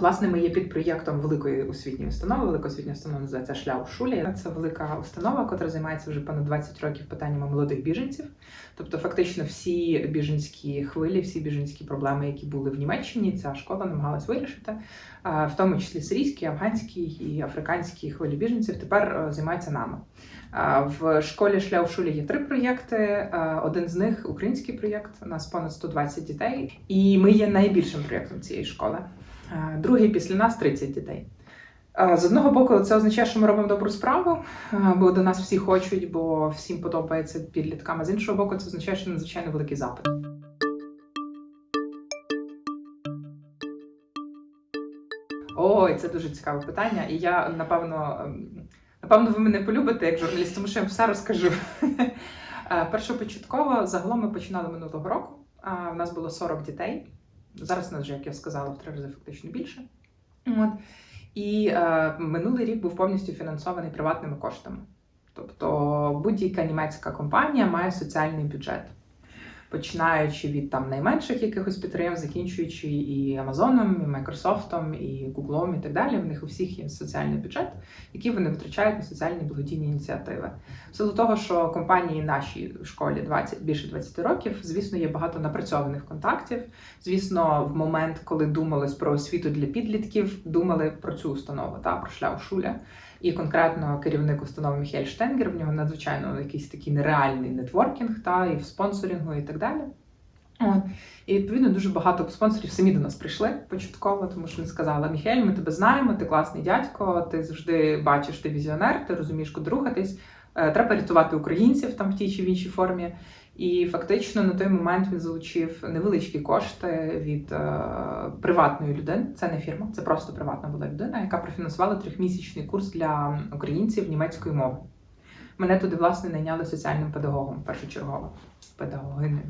Власне, ми є під проєктом великої освітньої установи. Велика освітня установа називається Шляу Шулі. Це велика установа, яка займається вже понад 20 років питаннями молодих біженців. Тобто, фактично, всі біженські хвилі, всі біженські проблеми, які були в Німеччині, ця школа намагалась вирішити, в тому числі сирійські, афганські і африканські хвилі біженців. Тепер е, займаються нами. В школі Шляу Шулі є три проєкти. Один з них український проєкт. У нас понад 120 дітей, і ми є найбільшим проєктом цієї школи. Е, Другий після нас 30 дітей. Е, З одного боку, це означає, що ми робимо добру справу, е, бо до нас всі хочуть, бо всім подобається підліткам. А з іншого боку, це означає, що надзвичайно великий запит. Ой, це дуже цікаве питання. І я напевно, ем, напевно, ви мене полюбите як журналіст, тому що я все розкажу. Першопочатково загалом ми починали минулого року. В нас було 40 дітей. Зараз нас вже, як я сказала, в три рази фактично більше. От. І е, минулий рік був повністю фінансований приватними коштами. Тобто будь-яка німецька компанія має соціальний бюджет. Починаючи від там найменших якихось підприємств, закінчуючи і Амазоном, і Майкрософтом, і Гуглом, і так далі. В них у всіх є соціальний бюджет, який вони витрачають на соціальні благодійні ініціативи. В силу того, що компанії нашій школі 20, більше 20 років, звісно, є багато напрацьованих контактів. Звісно, в момент, коли думались про освіту для підлітків, думали про цю установу, та про шляу шуля. І конкретно керівник установи Міхель Штенгер, в нього надзвичайно якийсь такий нереальний нетворкінг, та і в спонсорінгу, і так далі. От. І відповідно дуже багато спонсорів самі до нас прийшли початково, тому що вони сказали: Міхель, ми тебе знаємо, ти класний дядько, ти завжди бачиш, ти візіонер, ти розумієш, куди рухатись. Е, Треба рятувати українців там в тій чи в іншій формі. І фактично на той момент він залучив невеличкі кошти від е, приватної людини. Це не фірма, це просто приватна була людина, яка профінансувала трьохмісячний курс для українців німецької мови. Мене туди, власне, найняли соціальним педагогом, першочергово педагогиною.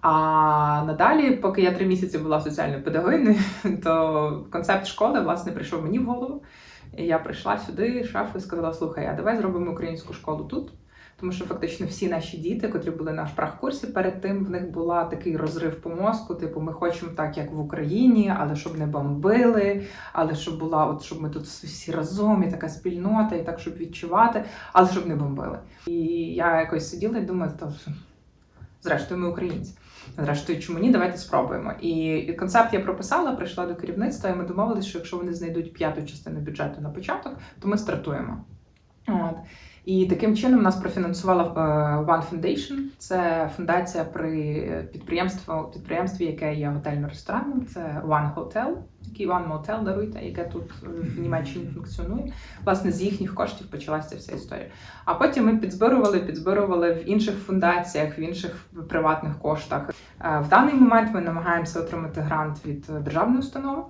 А надалі, поки я три місяці була соціальною педагогиною, то концепт школи власне прийшов мені в голову. Я прийшла сюди, шефу, і сказала: слухай, а давай зробимо українську школу тут. Тому що фактично всі наші діти, котрі були на шпрах-курсі, перед тим в них була такий розрив по мозку. Типу, ми хочемо так, як в Україні, але щоб не бомбили, але щоб була, от щоб ми тут всі разом, і така спільнота, і так, щоб відчувати, але щоб не бомбили. І я якось сиділа і думала, то зрештою, ми українці. Зрештою, чому ні, давайте спробуємо. І концепт я прописала, прийшла до керівництва, і ми домовилися, що якщо вони знайдуть п'яту частину бюджету на початок, то ми стартуємо. От. І таким чином нас профінансувала е, One Foundation. Це фундація при підприємстві, підприємстві, яке є готельно-ресторанним. Це One Hotel, який One Motel, даруйте, яке тут е, в Німеччині функціонує. Власне, з їхніх коштів почалася вся історія. А потім ми підзбирували, підзбирували в інших фундаціях, в інших приватних коштах. Е, В даний момент ми намагаємося отримати грант від е, державної установи.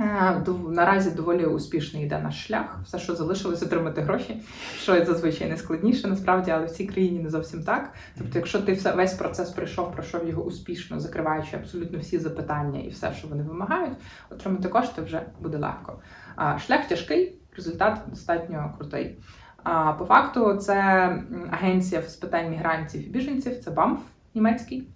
Е, Наразі доволі успішний йде наш шлях. Все, що залишилось, отримати гроші, що зазвичай найскладніше, насправді, але в цій країні не зовсім так. Тобто, якщо ти все весь процес пройшов, пройшов його успішно, закриваючи абсолютно всі запитання і все, що вони вимагають, отримати кошти вже буде легко. Шлях тяжкий, результат достатньо крутий. А по факту, це агенція з питань мігрантів і біженців, це БАМФ німецький.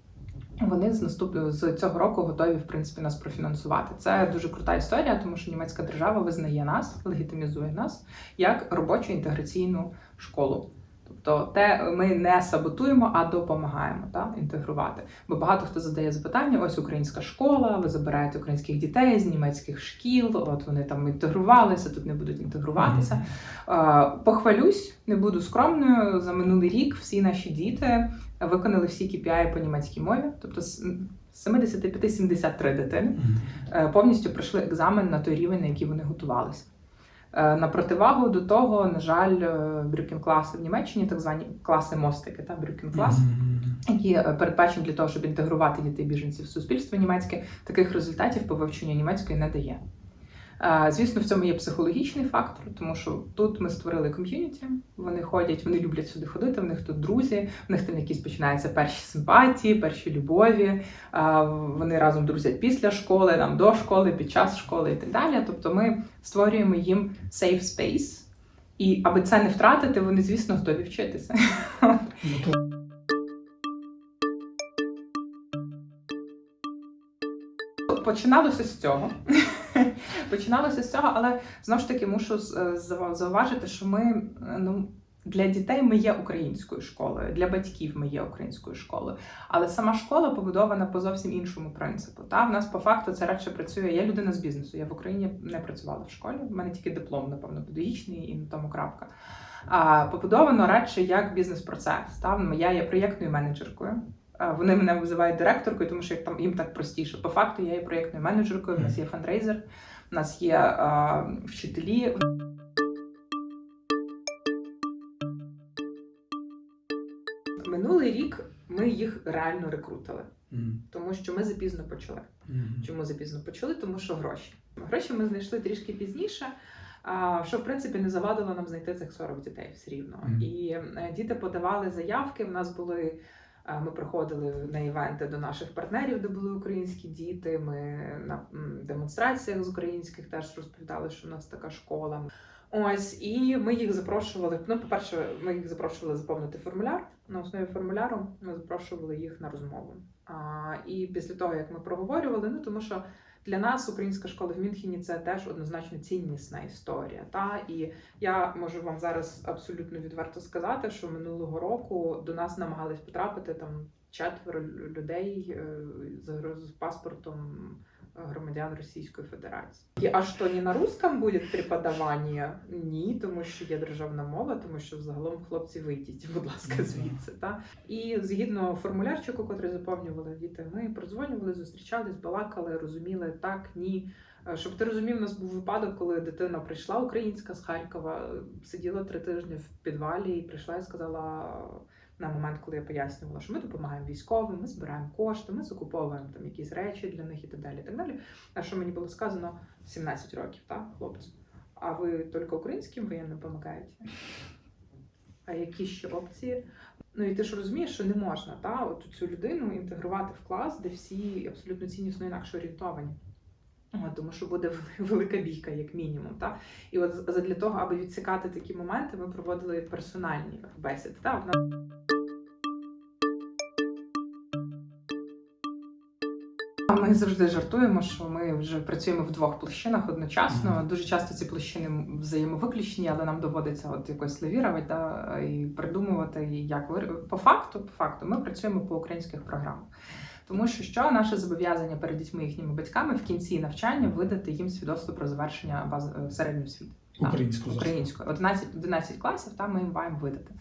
Вони з наступного з цього року готові в принципі нас профінансувати. Це дуже крута історія, тому що німецька держава визнає нас, легітимізує нас як робочу інтеграційну школу. Тобто, те ми не саботуємо, а допомагаємо та, інтегрувати. Бо багато хто задає запитання: ось українська школа, ви забираєте українських дітей з німецьких шкіл, от вони там інтегрувалися, тут не будуть інтегруватися. Е, Похвалюсь, не буду скромною. За минулий рік всі наші діти виконали всі KPI по німецькій мові, тобто з 75-73 дитини е, повністю пройшли екзамен на той рівень, на який вони готувалися. Е, На противагу до того, на жаль, брюкін-класи в Німеччині, так звані класи мостики, та брюкін-клас, які е, передбачені для того, щоб інтегрувати дітей біженців в суспільство німецьке, таких результатів по вивченню німецької не дає. Звісно, в цьому є психологічний фактор, тому що тут ми створили ком'юніті. Вони ходять, вони люблять сюди ходити. В них тут друзі, в них там якісь починаються перші симпатії, перші любові. Вони разом друзять після школи, там до школи, під час школи і так далі. Тобто, ми створюємо їм safe space. І аби це не втратити, вони, звісно, готові вчитися. починалося з цього. починалося з цього, але знову ж таки мушу е, зауважити, що ми е, ну. Для дітей ми є українською школою, для батьків ми є українською школою. Але сама школа побудована по зовсім іншому принципу. Та в нас по факту це радше працює. Я людина з бізнесу. Я в Україні не працювала в школі. У мене тільки диплом, напевно, педагогічний і на тому крапка. А побудовано радше як бізнес-процес. Та я є проєктною менеджеркою. Вони мене визивають директоркою, тому що як там їм так простіше. По факту я є проєктною менеджеркою. У нас є фандрейзер, у нас є а, вчителі. Минулий рік ми їх реально рекрутили, тому що ми запізно почали. Чому запізно почали? Тому що гроші. Гроші ми знайшли трішки пізніше. Що в принципі не завадило нам знайти цих 40 дітей все рівно. І е, діти подавали заявки. В нас були ми приходили на івенти до наших партнерів, де були українські діти. Ми на демонстраціях з українських теж розповідали, що у нас така школа. Ось і ми їх запрошували. Ну, по-перше, ми їх запрошували заповнити формуляр. На основі формуляру ми запрошували їх на розмову. А, і після того, як ми проговорювали, ну тому що для нас українська школа в Мюнхені це теж однозначно ціннісна історія. Та і я можу вам зараз абсолютно відверто сказати, що минулого року до нас намагались потрапити там четверо людей е, з паспортом громадян Російської Федерації. І а що не на русском буде преподавання? Ні, тому що є державна мова, тому що загалом хлопці вийдіть, будь ласка, звідси. Та і згідно формулярчику, котрий заповнювали діти, ми продзвонювали, зустрічались, балакали, розуміли так, ні. Е, Щоб ти розумів, у нас був випадок, коли дитина прийшла українська з Харкова, сиділа три тижні в підвалі і прийшла і сказала на момент, коли я пояснювала, що ми допомагаємо військовим, ми збираємо кошти, ми закуповуємо там якісь речі для них і так далі. І так далі. А що мені було сказано 17 років, так, хлопці? А ви тільки українським воєнним допомагаєте? А які ще опції? Ну і ти ж розумієш, що не можна та от цю людину інтегрувати в клас, де всі абсолютно ціннісно інакше орієнтовані. Тому що буде велика бійка, як мінімум. Та? І от для того, аби відсікати такі моменти, ми проводили персональні бесіди. Та? Ми завжди жартуємо, що ми вже працюємо в двох площинах одночасно. Мгм. Дуже часто ці площини взаємовиключені, але нам доводиться от якось лавірувати да, і придумувати, як вир- по факту, по факту, ми працюємо по українських програмах. Тому що що наше зобов'язання перед дітьми їхніми батьками в кінці навчання видати їм свідоцтво про завершення баз е, середньої освіти зараз. українською. 11, 11 класів там ми їм маємо видати.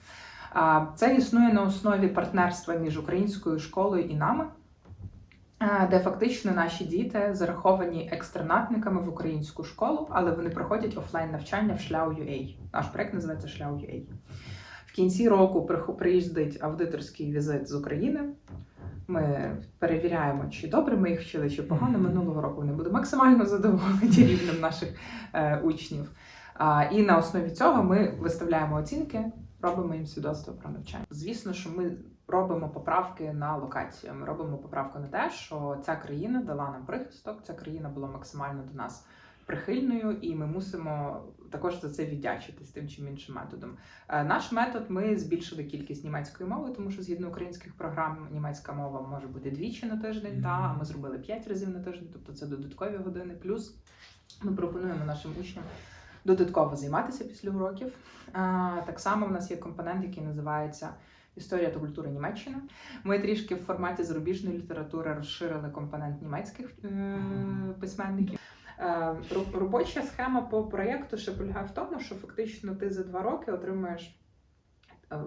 Це існує на основі партнерства між українською школою і нами, де фактично наші діти зараховані екстернатниками в українську школу, але вони проходять офлайн навчання в Шляу.UA. Наш проект називається Шляу.UA. В кінці року приїздить аудиторський візит з України. Ми перевіряємо, чи добре ми їх вчили, чи погано. Минулого року вони були максимально задоволені рівнем наших е, учнів. А, і на основі цього ми виставляємо оцінки, робимо їм свідоцтво про навчання. Звісно, що ми робимо поправки на локацію. Ми робимо поправку на те, що ця країна дала нам прихисток, ця країна була максимально до нас прихильною, і ми мусимо також за це віддячитись тим чи іншим методом. Е, Наш метод ми збільшили кількість німецької мови, тому що згідно українських програм німецька мова може бути двічі на тиждень. Та а ми зробили п'ять разів на тиждень, тобто це додаткові години. Плюс ми пропонуємо нашим учням додатково займатися після уроків. Так само в нас є компонент, який називається Історія та культура Німеччини. Ми трішки в форматі зарубіжної літератури розширили компонент німецьких е, письменників. Е, Робоча схема по проєкту ще полягає в тому, що фактично ти за два роки отримуєш е,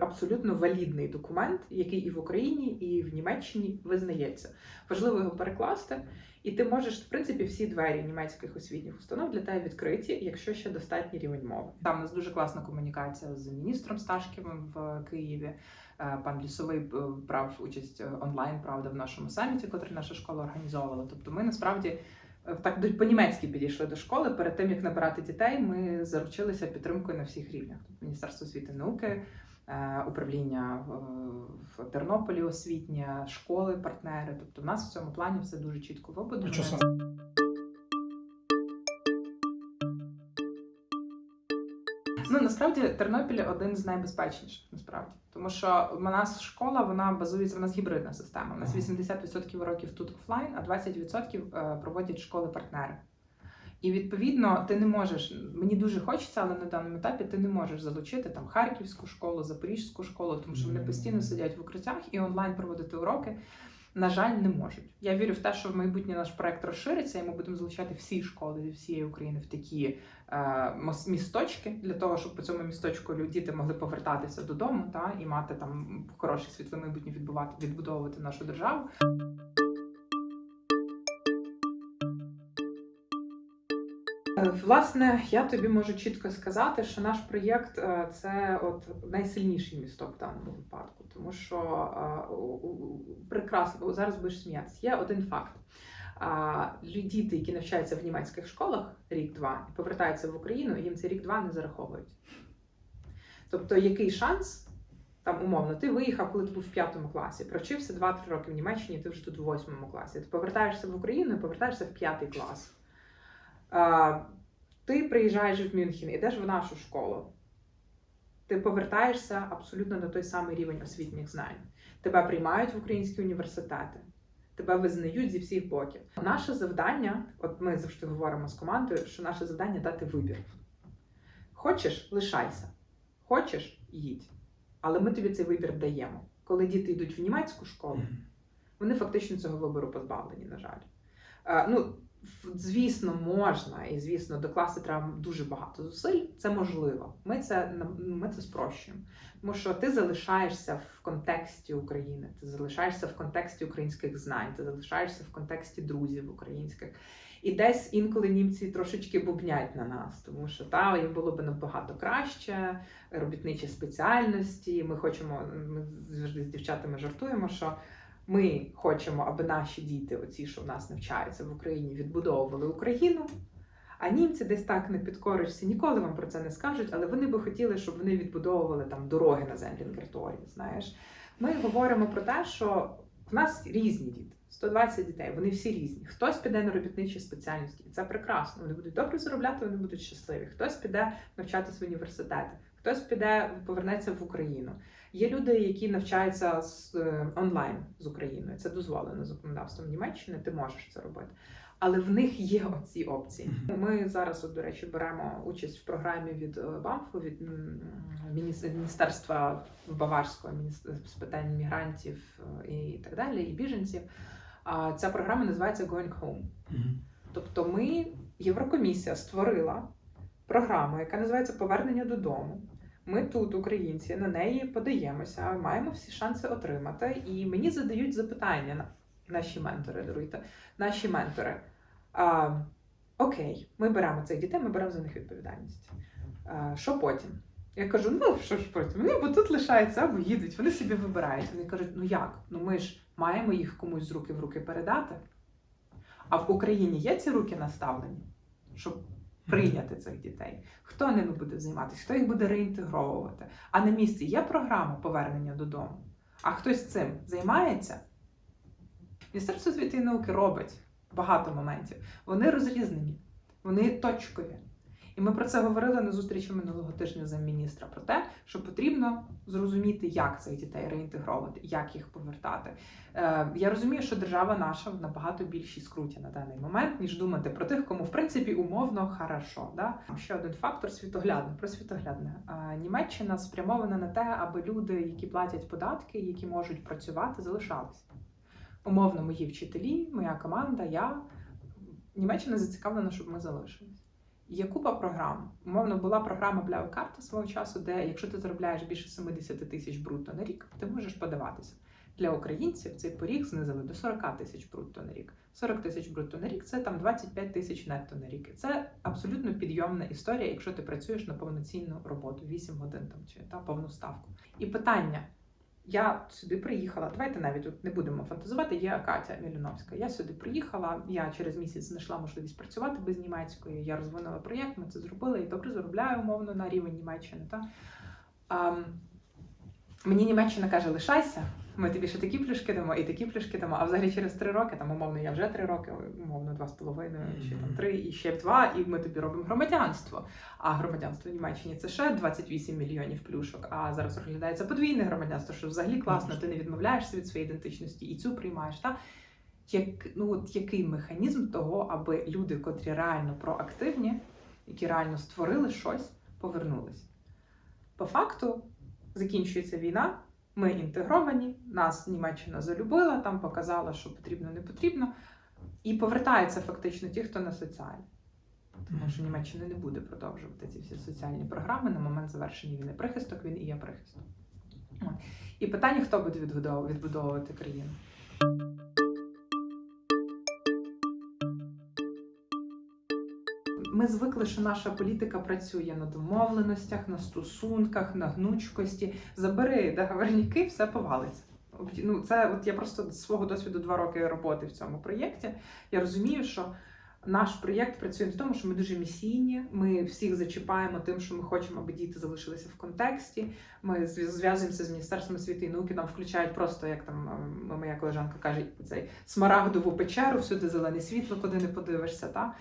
абсолютно валідний документ, який і в Україні, і в Німеччині визнається. Важливо його перекласти, і ти можеш, в принципі, всі двері німецьких освітніх установ для тебе відкриті, якщо ще достатній рівень мови. Там у нас дуже класна комунікація з міністром Сташківим в Києві. Е, Пан Лісовий е, брав участь е, онлайн, правда, в нашому саміті, котрий наша школа організовувала. Тобто, ми насправді так по-німецьки підійшли до школи. Перед тим як набирати дітей, ми заручилися підтримкою на всіх рівнях. Міністерство освіти і науки, управління е, в Тернополі, освітнє, школи, партнери. Тобто, в нас в цьому плані все дуже чітко вибудовано. Ну насправді Тернопіль один з найбезпечніших, насправді, тому що в нас школа вона базується, в нас гібридна система. У нас Ага. 80% уроків тут офлайн, а 20% е, проводять школи-партнери. І відповідно ти не можеш. Мені дуже хочеться, але на даному етапі ти не можеш залучити там харківську школу, запорізьку школу, тому що вони постійно сидять в укриттях і онлайн проводити уроки. На жаль, не можуть. Я вірю в те, що в майбутнє наш проект розшириться, і ми будемо залучати всі школи зі всієї України в такі е, місточки для того, щоб по цьому місточку діти могли повертатися додому та і мати там хороше світле майбутнє відбувати, відбудовувати нашу державу. Власне, я тобі можу чітко сказати, що наш проєкт е, це от найсильніший місток в даному випадку, тому що е, прекрасно зараз будеш сміятися. Є один факт. Діти, які навчаються в німецьких школах рік-два і повертаються в Україну, їм цей рік-два не зараховують. Тобто, який шанс? Там умовно, ти виїхав, коли ти був в п'ятому класі, провчився 2-3 роки в Німеччині, ти вже тут в восьмому класі. Ти повертаєшся в Україну і повертаєшся в п'ятий клас. Ти приїжджаєш в Мюнхен, ідеш в нашу школу. Ти повертаєшся абсолютно на той самий рівень освітніх знань. Тебе приймають в українські університети, тебе визнають зі всіх боків. Наше завдання, от ми завжди говоримо з командою, що наше завдання дати вибір. Хочеш, лишайся. Хочеш, їдь. Але ми тобі цей вибір даємо. Коли діти йдуть в німецьку школу, вони фактично цього вибору позбавлені, на жаль. Е, ну, звісно, можна, і звісно, докласти треба дуже багато зусиль. Це можливо. Ми це ми це спрощуємо. Тому що ти залишаєшся в контексті України, ти залишаєшся в контексті українських знань, ти залишаєшся в контексті друзів українських. І десь інколи німці трошечки бубнять на нас, тому що та їм було б набагато краще, робітничі спеціальності. Ми хочемо, ми завжди з дівчатами жартуємо, що ми хочемо, аби наші діти, оці, що в нас навчаються в Україні, відбудовували Україну. А німці десь так не підкоришся, ніколи вам про це не скажуть, але вони би хотіли, щоб вони відбудовували там дороги на землі Герторії. Знаєш, ми говоримо про те, що в нас різні діти, 120 дітей, вони всі різні. Хтось піде на робітничі спеціальності, і це прекрасно. Вони будуть добре заробляти, вони будуть щасливі. Хтось піде навчатися в університети, хтось піде, повернеться в Україну. Є люди, які навчаються з е, онлайн з Україною. Це дозволено законодавством Німеччини. Ти можеш це робити. Але в них є оці опції. Ми зараз, от, до речі, беремо участь в програмі від е, БАМФу, від міністерства Баварського з питань мігрантів е, і так далі, і біженців. А ця програма називається Going Home. Тобто, ми, Єврокомісія, створила програму, яка називається Повернення додому. Ми тут, українці, на неї подаємося, маємо всі шанси отримати. І мені задають запитання на- наші ментори, даруйте, наші ментори. А, окей, ми беремо цих дітей, ми беремо за них відповідальність. А, що потім? Я кажу: ну що ж потім? Вони бо тут лишаються або їдуть, вони собі вибирають. Вони кажуть, ну як? Ну ми ж маємо їх комусь з руки в руки передати. А в Україні є ці руки наставлені, щоб прийняти цих дітей. Хто ними буде займатися, хто їх буде реінтегровувати? А на місці є програма повернення додому. А хтось цим займається? Міністерство освіти і науки робить багато моментів. Вони розрізнені, вони точкові. І ми про це говорили на зустрічі минулого тижня за міністра про те, що потрібно зрозуміти, як цих дітей реінтегровувати, як їх повертати. Е, я розумію, що держава наша в набагато більшій скруті на даний момент, ніж думати про тих, кому в принципі умовно хорошо. Да? Ще один фактор світоглядний про світоглядне. Е, Німеччина спрямована на те, аби люди, які платять податки, які можуть працювати, залишалися. Умовно, мої вчителі, моя команда, я. Німеччина зацікавлена, щоб ми залишились. Є купа програм. Умовно, була програма Бляу карта свого часу, де якщо ти заробляєш більше 70 тисяч брутто на рік, ти можеш подаватися. Для українців цей поріг знизили до 40 тисяч брутто на рік. 40 тисяч брутто на рік це там 25 тисяч нетто на рік. Це абсолютно підйомна історія, якщо ти працюєш на повноцінну роботу 8 годин там чи та повну ставку. І питання: я сюди приїхала. Давайте навіть тут не будемо фантазувати. Є Катя Міліновська. Я сюди приїхала. Я через місяць знайшла можливість працювати без німецької. Я розвинула проєкт, ми це зробили і добре заробляю умовно на рівень Німеччини. Та? А, Мені Німеччина каже, лишайся. Ми тобі ще такі плюшки дамо і такі плюшки дамо. А взагалі через три роки, там умовно, я вже три роки, умовно, два з половиною, чи там три, і ще два, і ми тобі робимо громадянство. А громадянство в Німеччині це ще 28 мільйонів плюшок. А зараз розглядається подвійне громадянство, що взагалі класно, ти не відмовляєшся від своєї ідентичності і цю приймаєш. Та? Як, ну, от який механізм того, аби люди, котрі реально проактивні, які реально створили щось, повернулись? По факту закінчується війна. Ми інтегровані, нас Німеччина залюбила, там показала, що потрібно, не потрібно, і повертаються фактично ті, хто не соціальні. Тому що Німеччина не буде продовжувати ці всі соціальні програми на момент завершення війни. Прихисток він і є прихисток. І питання, хто буде відбудов- відбудовувати країну. Ми звикли, що наша політика працює на домовленостях, на стосунках, на гнучкості. Забери договорняки, все повалиться. Ну, це от я просто з свого досвіду два роки роботи в цьому проєкті. Я розумію, що наш проєкт працює на тому, що ми дуже місійні. Ми всіх зачіпаємо тим, що ми хочемо, аби діти залишилися в контексті. Ми зв'язуємося з міністерством освіти і науки. Нам включають просто як там ем, моя колежанка каже, цей смарагдову печеру, всюди зелене світло, куди не подивишся. Та?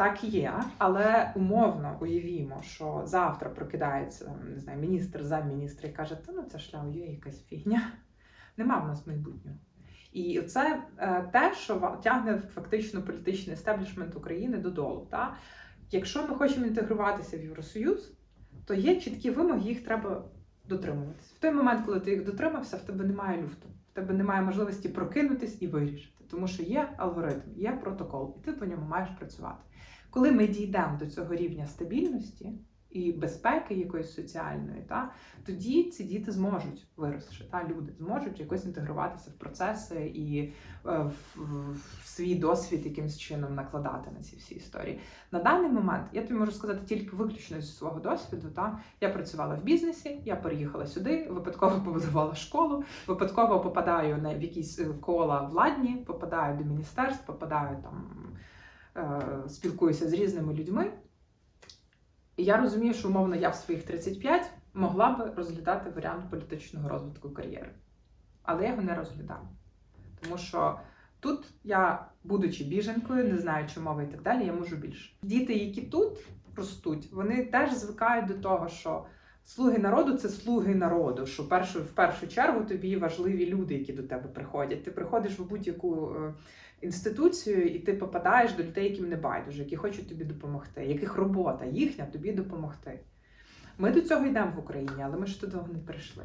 Так є, але умовно уявімо, що завтра прокидається не знаю, міністр, замміністра і каже, та ну це шлях є якась фігня. Нема в нас майбутнього. І це е, те, що тягне фактично політичний естеблішмент України додолу. Та? Якщо ми хочемо інтегруватися в Євросоюз, то є чіткі вимоги, їх треба дотримуватися. В той момент, коли ти їх дотримався, в тебе немає люфту, в тебе немає можливості прокинутись і вирішити, тому що є алгоритм, є протокол, і ти по ньому маєш працювати. Коли ми дійдемо до цього рівня стабільності і безпеки якоїсь соціальної, та, тоді ці діти зможуть вирости, та люди зможуть якось інтегруватися в процеси і е, в, в- в свій досвід якимось чином накладати на ці всі історії. На даний момент я тобі можу сказати тільки виключно зі свого досвіду. Та я працювала в бізнесі, я переїхала сюди, випадково побудувала школу, випадково попадаю на в якісь е, кола владні, попадаю до міністерств, попадаю там, е, спілкуюся з різними людьми. І я розумію, що умовно я в своїх 35 могла би розглядати варіант політичного розвитку кар'єри. Але я його не розглядаю. Тому що тут я, будучи біженкою, не знаючи мови і так далі, я можу більше. Діти, які тут ростуть, вони теж звикають до того, що слуги народу це слуги народу. Що першу, в першу чергу тобі важливі люди, які до тебе приходять. Ти приходиш в будь-яку е, інституцію, і ти попадаєш до людей, яким не байдуже, які хочуть тобі допомогти, яких робота їхня тобі допомогти. Ми до цього йдемо в Україні, але ми ж до того не прийшли.